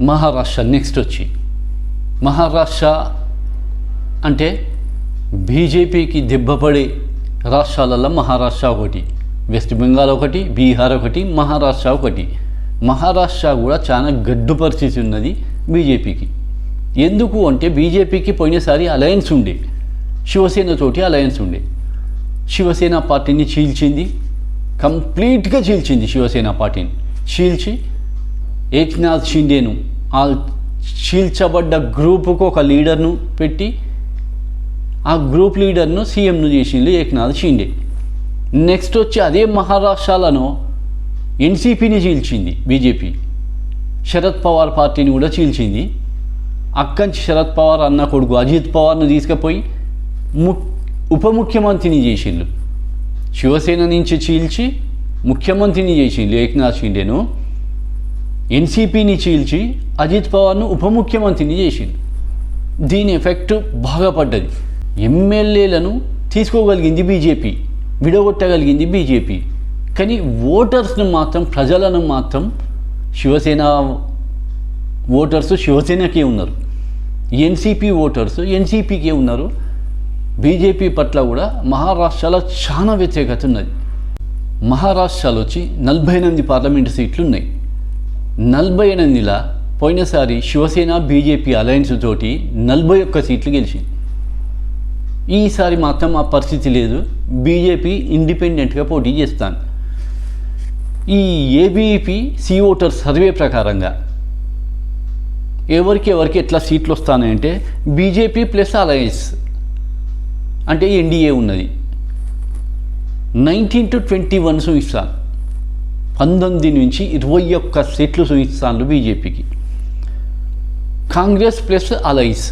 Maharashtra next వచ్చి. మహారాష్ట్ర అంటే బీజేపీకి దెబ్బపడే రాష్ట్రాలలో మహారాష్ట్ర ఒకటి వెస్ట్ బెంగాల్ ఒకటి బీహార్ ఒకటి మహారాష్ట్ర ఒకటి. మహారాష్ట్ర కూడా చాలా గడ్డు పరిస్థితి ఉన్నది బీజేపీకి. ఎందుకు అంటే బీజేపీకి పోయినసారి అలయన్స్ ఉండే. శివసేన తోటి అలయన్స్ ఉండే. శివసేన పార్టీని చీల్చింది. కంప్లీట్గా చీల్చింది శివసేన పార్టీని. చీల్చి ఏక్నాథ్ షిండేను. ఆ చీల్చబడ్డ గ్రూపుకు ఒక లీడర్ను పెట్టి ఆ గ్రూప్ లీడర్ను సీఎంను చేసింది ఏక్నాథ్ షిండే. నెక్స్ట్ వచ్చి అదే మహారాష్ట్రలో ఎన్సీపీని చీల్చింది బీజేపీ. శరద్ పవార్ పార్టీని కూడా చీల్చింది. అక్కంచి శరద్ పవార్ అన్న కొడుకు అజిత్ పవార్ను తీసుకుపోయి ము ఉప ముఖ్యమంత్రిని చేసిండు. శివసేన నుంచి చీల్చి ముఖ్యమంత్రిని చేసిండు ఏక్నాథ్ షిండేను. ఎన్సీపీని చీల్చి అజిత్ పవార్ను ఉప ముఖ్యమంత్రిని చేసింది దీని ఎఫెక్ట్ బాగా పడ్డది. ఎమ్మెల్యేలను తీసుకోగలిగింది బీజేపీ విడగొట్టగలిగింది బీజేపీ. కానీ ఓటర్స్ను మాత్రం ప్రజలను మాత్రం శివసేన ఓటర్స్ శివసేనకే ఉన్నారు. ఎన్సీపీ ఓటర్స్ ఎన్సీపీకే ఉన్నారు. బీజేపీ పట్ల కూడా మహారాష్ట్రలో చాలా వ్యతిరేకత ఉన్నది. మహారాష్ట్రలో వచ్చి నలభై ఎనిమిది పార్లమెంటు సీట్లు ఉన్నాయి నలభై ఎనిమిదిల పోయినసారి శివసేన బీజేపీ అలయన్స్ తోటి నలభై ఒక్క సీట్లు గెలిచింది. ఈసారి మాత్రం ఆ పరిస్థితి లేదు. బీజేపీ ఇండిపెండెంట్గా పోటీ చేస్తాను ఈ ఏబీపీ సీ ఓటర్ సర్వే ప్రకారంగా ఎవరికి ఎవరికి ఎట్లా సీట్లు వస్తానంటే బీజేపీ ప్లస్ అలయన్స్ అంటే ఎన్డీఏ ఉన్నది. నైన్టీన్ టు ట్వంటీ వన్స్ ఇస్తాను పంతొమ్మిది నుంచి ఇరవై ఒక్క సీట్లు చూపిస్తాను బీజేపీకి. కాంగ్రెస్ ప్లస్ అలైస్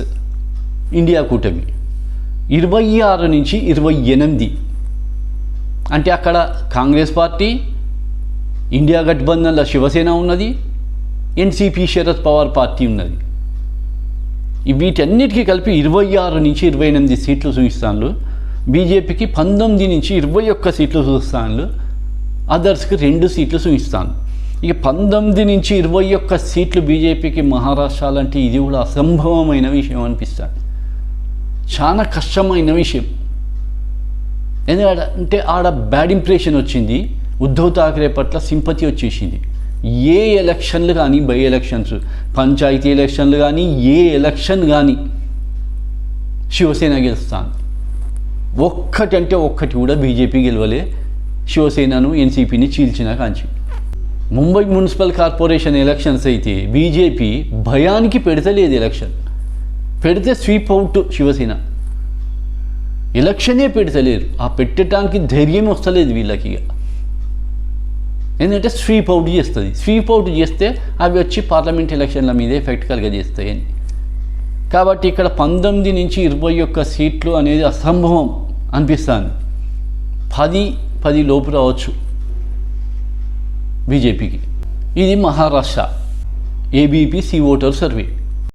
ఇండియా కూటమి. ఇరవై ఆరు నుంచి ఇరవై ఎనిమిది. అంటే అక్కడ కాంగ్రెస్ పార్టీ ఇండియా గఠబంధన్లో శివసేన ఉన్నది ఎన్సీపీ శరద్ పవార్ పార్టీ ఉన్నది. వీటన్నిటికీ కలిపి ఇరవై ఆరు నుంచి ఇరవై ఎనిమిది సీట్లు చూపిస్తాను బీజేపీకి పంతొమ్మిది నుంచి ఇరవై ఒక్క సీట్లు చూస్తాను అదర్స్కి రెండు సీట్లు చూపిస్తాను ఇక పంతొమ్మిది నుంచి ఇరవై ఒక్క సీట్లు బీజేపీకి మహారాష్ట్ర అంటే ఇది కూడా అసంభవమైన విషయం అనిపిస్తుంది చాలా కష్టమైన విషయం. ఎందుకంటే ఆడ బ్యాడ్ ఇంప్రెషన్ వచ్చింది ఉద్ధవ్ ఠాక్రే పట్ల సింపతి వచ్చేసింది. ఏ ఎలక్షన్లు కానీ బై ఎలక్షన్స్ పంచాయతీ ఎలక్షన్లు కానీ ఏ ఎలక్షన్ కానీ శివసేన గెలుస్తాను. ఒక్కటంటే ఒక్కటి కూడా బీజేపీ గెలవలే. శివసేనను ఎన్సీపీని చీల్చిన కాంచి. ముంబై మున్సిపల్ కార్పొరేషన్ ఎలక్షన్స్ అయితే బీజేపీ భయానికి పెడతలేదు ఎలక్షన్. పెడితే స్వీప్ అవుట్ శివసేన. ఎలక్షనే పెడతలేరు. ఆ పెట్టడానికి ధైర్యం వస్తలేదు వీళ్ళకి ఇక. ఎందుకంటే స్వీప్ అవుట్ చేస్తుంది. స్వీప్ అవుట్ చేస్తే అవి వచ్చి పార్లమెంట్ ఎలక్షన్ల మీద ఎఫెక్ట్ కలిగజేస్తాయని కాబట్టి ఇక్కడ పంతొమ్మిది నుంచి ఇరవై ఒక్క సీట్లు అనేది అసంభవం అనిపిస్తుంది. పది పది లోపు రావచ్చు బీజేపీకి. ఇది Maharashtra. ABP C voter survey